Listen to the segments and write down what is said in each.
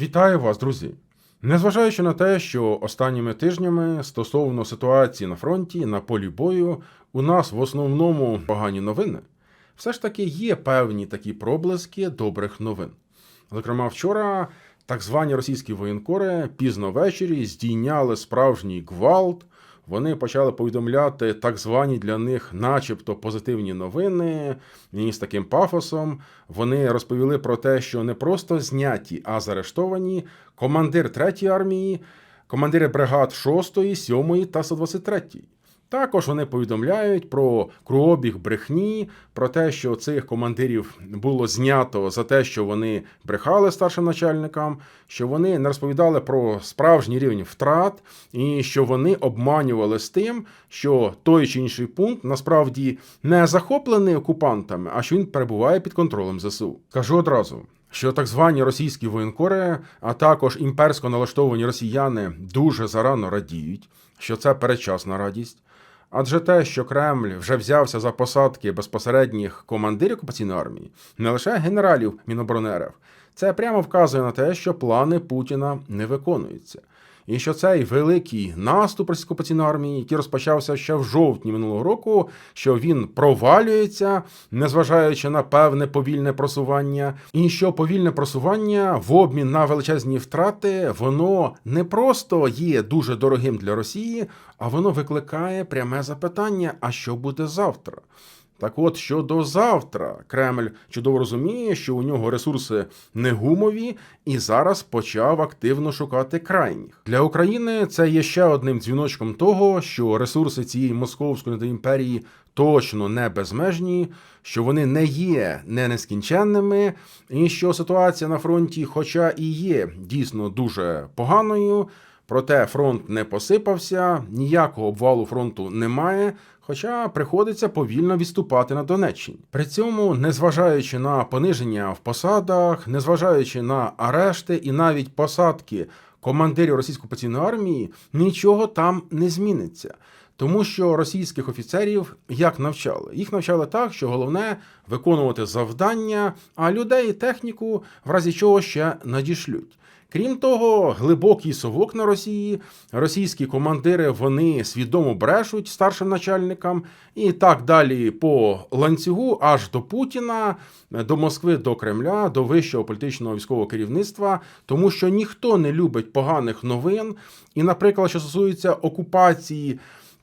Вітаю вас, друзі! Незважаючи на те, що останніми тижнями стосовно ситуації на фронті, на полі бою, у нас в основному погані новини, все ж таки є певні такі проблиски добрих новин. Зокрема, вчора так звані російські воєнкори пізно ввечері здійняли справжній гвалт. Вони почали повідомляти так звані для них, начебто, позитивні новини, і з таким пафосом. Вони розповіли про те, що не просто зняті, а заарештовані командир 3-ї армії, командири бригад 6, 7 та 123. Також вони повідомляють про кругобіг брехні, про те, що цих командирів було знято за те, що вони брехали старшим начальникам, що вони не розповідали про справжній рівень втрат, і що вони обманювали з тим, що той чи інший пункт насправді не захоплений окупантами, а що він перебуває під контролем ЗСУ. Кажу одразу. Що так звані російські воєнкори, а також імперсько налаштовані росіяни дуже зарано радіють, що це передчасна радість. Адже те, що Кремль вже взявся за посадки безпосередніх командирів окупаційної армії, не лише генералів Міноборони це прямо вказує на те, що плани Путіна не виконуються. І що цей великий наступ російської окупаційної армії, який розпочався ще в жовтні минулого року, що він провалюється, незважаючи на певне повільне просування, і що повільне просування в обмін на величезні втрати, воно не просто є дуже дорогим для Росії, а воно викликає пряме запитання: а що буде завтра? Так от щодо завтра, Кремль чудово розуміє, що у нього ресурси не гумові, і зараз почав активно шукати крайніх для України. Це є ще одним дзвіночком того, що ресурси цієї московської імперії точно не безмежні, що вони не є не нескінченними, і що ситуація на фронті, хоча і є дійсно дуже поганою. Проте фронт не посипався, ніякого обвалу фронту немає, хоча приходиться повільно відступати на Донеччині. При цьому, незважаючи на пониження в посадах, незважаючи на арешти і навіть посадки командирів російської окупаційної армії, нічого там не зміниться. Тому що російських офіцерів як навчали? Їх навчали так, що головне виконувати завдання, а людей і техніку в разі чого ще надішлють. Крім того, глибокий совок на Росії, російські командири вони свідомо брешуть старшим начальникам, і так далі по ланцюгу аж до Путіна, до Москви, до Кремля, до вищого політичного військового керівництва, тому що ніхто не любить поганих новин. І, наприклад, що стосується окупації.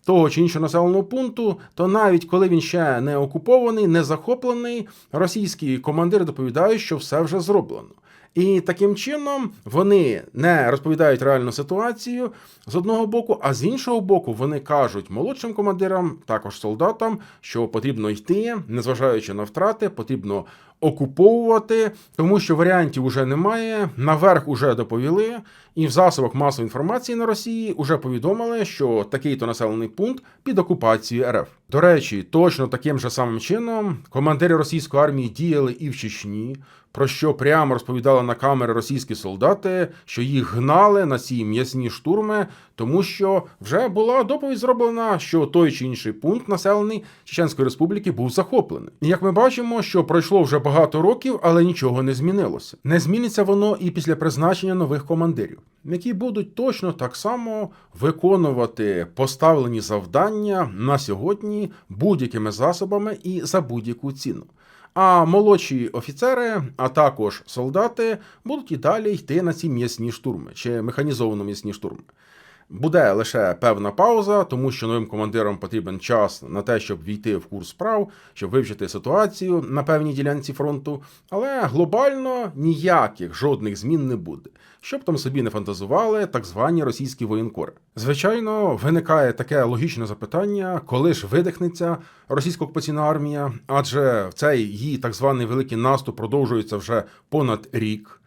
Того чи іншого населеного пункту, то навіть коли він ще не окупований, не захоплений, російські командири доповідають, що все вже зроблено. І таким чином вони не розповідають реальну ситуацію з одного боку, а з іншого боку, вони кажуть молодшим командирам, також солдатам, що потрібно йти, незважаючи на втрати, потрібно окуповувати, тому що варіантів уже немає. Наверх уже доповіли, і в засобах масової інформації на Росії вже повідомили, що такий-то населений пункт під окупацією РФ. До речі, точно таким же самим чином командири російської армії діяли і в Чечні. Про що прямо розповідали на камери російські солдати, що їх гнали на ці м'ясні штурми, тому що вже була доповідь зроблена, що той чи інший пункт населений Чеченської Республіки був захоплений. І як ми бачимо, що пройшло вже багато років, але нічого не змінилося. Не зміниться воно і після призначення нових командирів, які будуть точно так само виконувати поставлені завдання на сьогодні будь-якими засобами і за будь-яку ціну. А молодші офіцери, а також солдати будуть і далі йти на ці м'ясні штурми чи механізовані м'ясні штурми. Буде лише певна пауза, тому що новим командирам потрібен час на те, щоб війти в курс справ, щоб вивчити ситуацію на певній ділянці фронту. Але глобально ніяких жодних змін не буде, щоб там собі не фантазували так звані російські воєнкори. Звичайно, виникає таке логічне запитання, коли ж видихнеться російська окупаційна армія, адже цей її так званий великий наступ продовжується вже понад рік.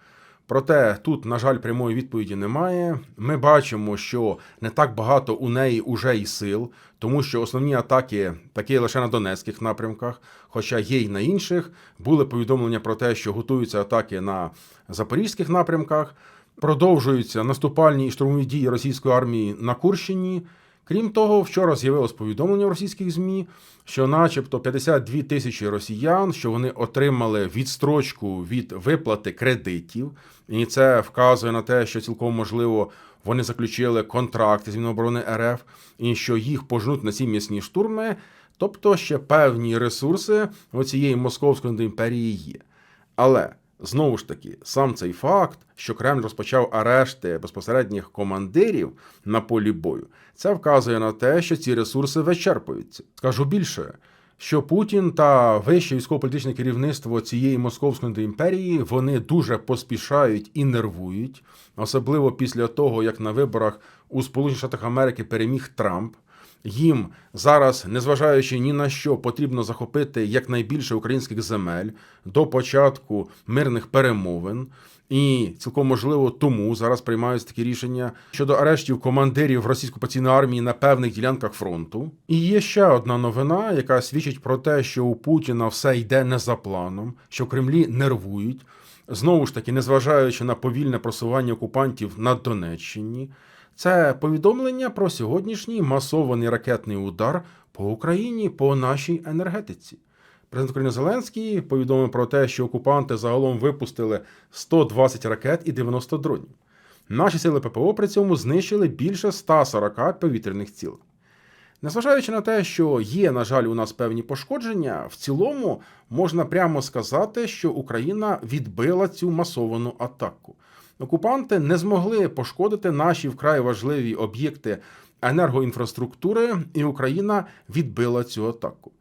Проте тут, на жаль, прямої відповіді немає. Ми бачимо, що не так багато у неї уже і сил, тому що основні атаки такі лише на Донецьких напрямках, хоча є й на інших. Були повідомлення про те, що готуються атаки на запорізьких напрямках, продовжуються наступальні і штурмові дії російської армії на Курщині. Крім того, вчора з'явилось повідомлення в російських ЗМІ, що, начебто, 52 тисячі росіян, що вони отримали відстрочку від виплати кредитів, і це вказує на те, що цілком можливо вони заключили контракти з Міноборони РФ, і що їх пожнуть на ці м'ясні штурми. Тобто ще певні ресурси оцієї московської імперії є. Але знову ж таки, сам цей факт, що Кремль розпочав арешти безпосередніх командирів на полі бою, це вказує на те, що ці ресурси вичерпуються. Скажу більше. Що Путін та вище військово-політичне керівництво цієї московської імперії вони дуже поспішають і нервують, особливо після того, як на виборах у Сполучених Штатах Америки переміг Трамп. Їм зараз, незважаючи ні на що, потрібно захопити якнайбільше українських земель до початку мирних перемовин. І цілком можливо тому зараз приймаються такі рішення щодо арештів командирів російської окупаційної армії на певних ділянках фронту. І є ще одна новина, яка свідчить про те, що у Путіна все йде не за планом, що в Кремлі нервують. Знову ж таки, незважаючи на повільне просування окупантів на Донеччині. Це повідомлення про сьогоднішній масований ракетний удар по Україні по нашій енергетиці. Президент України Зеленський повідомив про те, що окупанти загалом випустили 120 ракет і 90 дронів. Наші сили ППО при цьому знищили більше 140 повітряних цілей. Незважаючи на те, що є, на жаль, у нас певні пошкодження, в цілому можна прямо сказати, що Україна відбила цю масовану атаку. Окупанти не змогли пошкодити наші вкрай важливі об'єкти енергоінфраструктури, і Україна відбила цю атаку.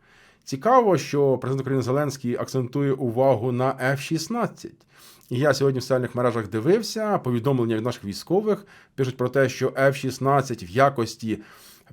Цікаво, що президент України Зеленський акцентує увагу на F-16. І я сьогодні в соціальних мережах дивився повідомлення від наших військових пишуть про те, що F-16 в якості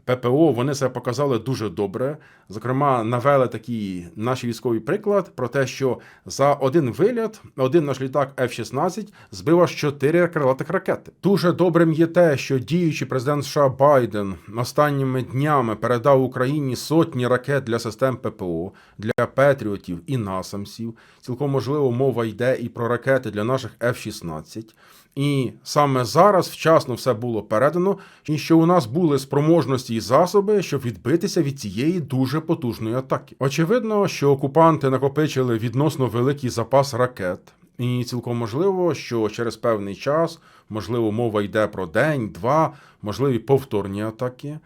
ППО вони себе показали дуже добре. Зокрема, навели такий наш військовий приклад про те, що за один виліт один наш літак F-16 збив аж 4 крилатих ракети. Дуже добрим є те, що діючий президент США Байден останніми днями передав Україні сотні ракет для систем ППО, для Петріотів і насамсів. Цілком можливо, мова йде і про ракети для наших F-16. І саме зараз вчасно все було передано, і що у нас були спроможності і засоби, щоб відбитися від цієї дуже потужної атаки. Очевидно, що окупанти накопичили відносно великий запас ракет, і цілком можливо, що через певний час, можливо, мова йде про день, два, можливі повторні атаки.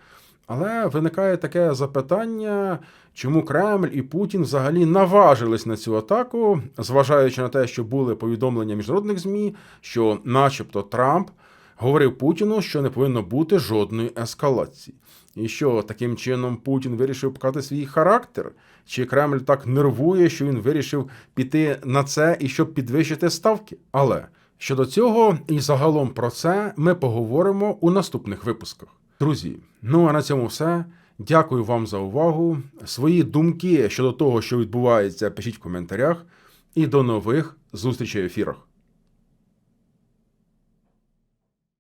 Але виникає таке запитання, чому Кремль і Путін взагалі наважились на цю атаку, зважаючи на те, що були повідомлення міжнародних ЗМІ, що, начебто, Трамп говорив Путіну, що не повинно бути жодної ескалації. І що таким чином Путін вирішив показати свій характер? Чи Кремль так нервує, що він вирішив піти на це і щоб підвищити ставки? Але щодо цього і загалом про це ми поговоримо у наступних випусках. Друзі, ну а на цьому все. Дякую вам за увагу. Свої думки щодо того, що відбувається, пишіть в коментарях. І до нових зустрічей в ефірах.